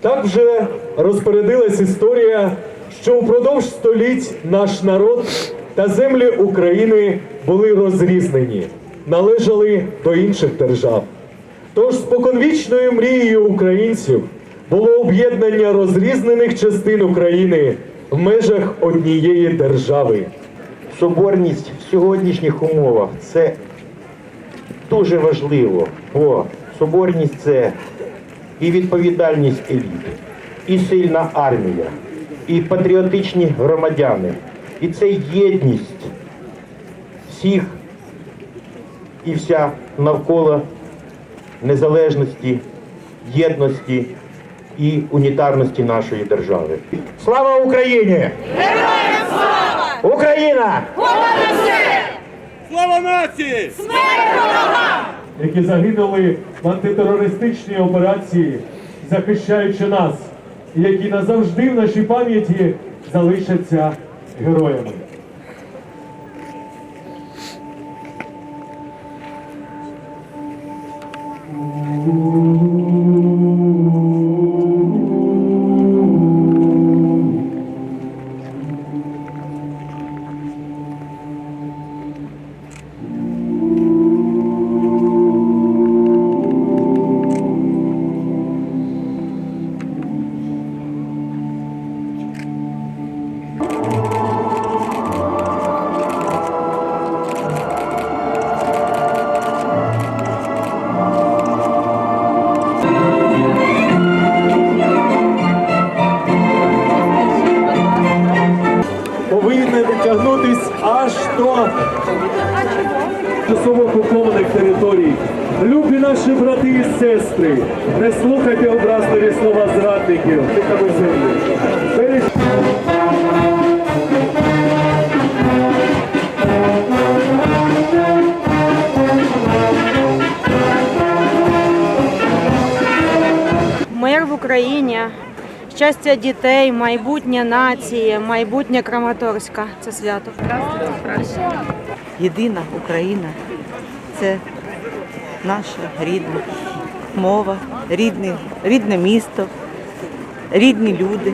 Так вже розпорядилась історія, що упродовж століть наш народ та землі України були розрізнені, належали до інших держав. Тож споконвічною мрією українців було об'єднання розрізнених частин України в межах однієї держави. соборність в сьогоднішніх умовах це дуже важливо. Бо соборність це і відповідальність еліти, і сильна армія, і патріотичні громадяни, і це єдність всіх і вся навколо незалежності, єдності і унітарності нашої держави. Слава Україні! Героям слава! Україна! Слава нації! які загинули в антитерористичній операції, захищаючи нас, і які назавжди в нашій пам'яті залишаться героями. Повинна дотягнутись аж до тимчасово окупованих територій. Любі наші брати і сестри, не слухайте образливі слова зрадників, землю. Мир в Україні, щастя дітей, майбутнє нації, майбутнє Краматорська. Це свято. Єдина Україна це наша рідна мова, рідне, рідне місто, рідні люди.